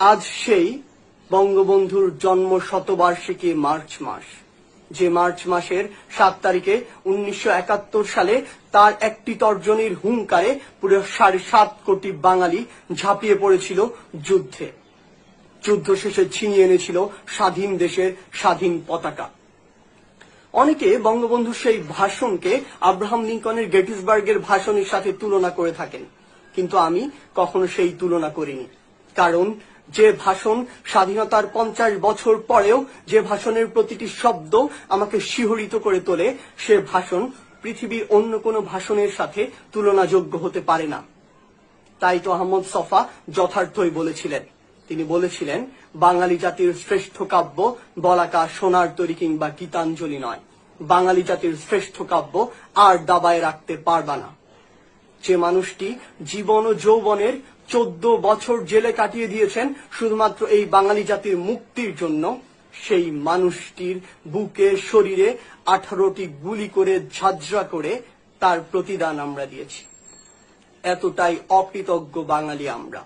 আজ সেই বঙ্গবন্ধুর জন্ম শতবার্ষিকী মার্চ মাস। যে মার্চ মাসের সাত তারিখে উনিশশো একাত্তর সালে তার একটি তর্জনীর হুঙ্কারে পুরো সাড়ে সাত কোটি বাঙালি ঝাঁপিয়ে পড়েছিল যুদ্ধে। যুদ্ধ শেষে ছিনিয়ে এনেছিল স্বাধীন দেশের স্বাধীন পতাকা। অনেকে বঙ্গবন্ধুর সেই ভাষণকে আব্রাহাম লিঙ্কনের গেটিসবার্গের ভাষণের সাথে তুলনা করে থাকেন, কিন্তু আমি কখনো সেই তুলনা করিনি। কারণ যে ভাষণ স্বাধীনতার পঞ্চাশ বছর পরেও যে ভাষণের প্রতিটি শব্দ আমাকে শিহরিত করে তোলে, সে ভাষণ পৃথিবীর অন্য কোনো ভাষণের সাথে তুলনাযোগ্য হতে পারে না। তাই তো আহমদ সফা যথার্থই বলেছিলেন। তিনি বলেছিলেন, বাঙালি জাতির শ্রেষ্ঠ কাব্য বলাকা সোনার তরী কিংবা গীতাঞ্জলি নয়। বাঙালি জাতির শ্রেষ্ঠ কাব্য আর দাবায় রাখতে পারবা না। যে মানুষটি জীবন ও যৌবনের চোদ্দ বছর জেলে কাটিয়ে দিয়েছেন শুধুমাত্র এই বাঙালি জাতির মুক্তির জন্য। সেই মানুষটির বুকে, শরীরে আঠারোটি গুলি করে ঝাঁঝরা করে তার প্রতিদান আমরা দিয়েছি। এতটাই অকৃতজ্ঞ বাঙালি আমরা।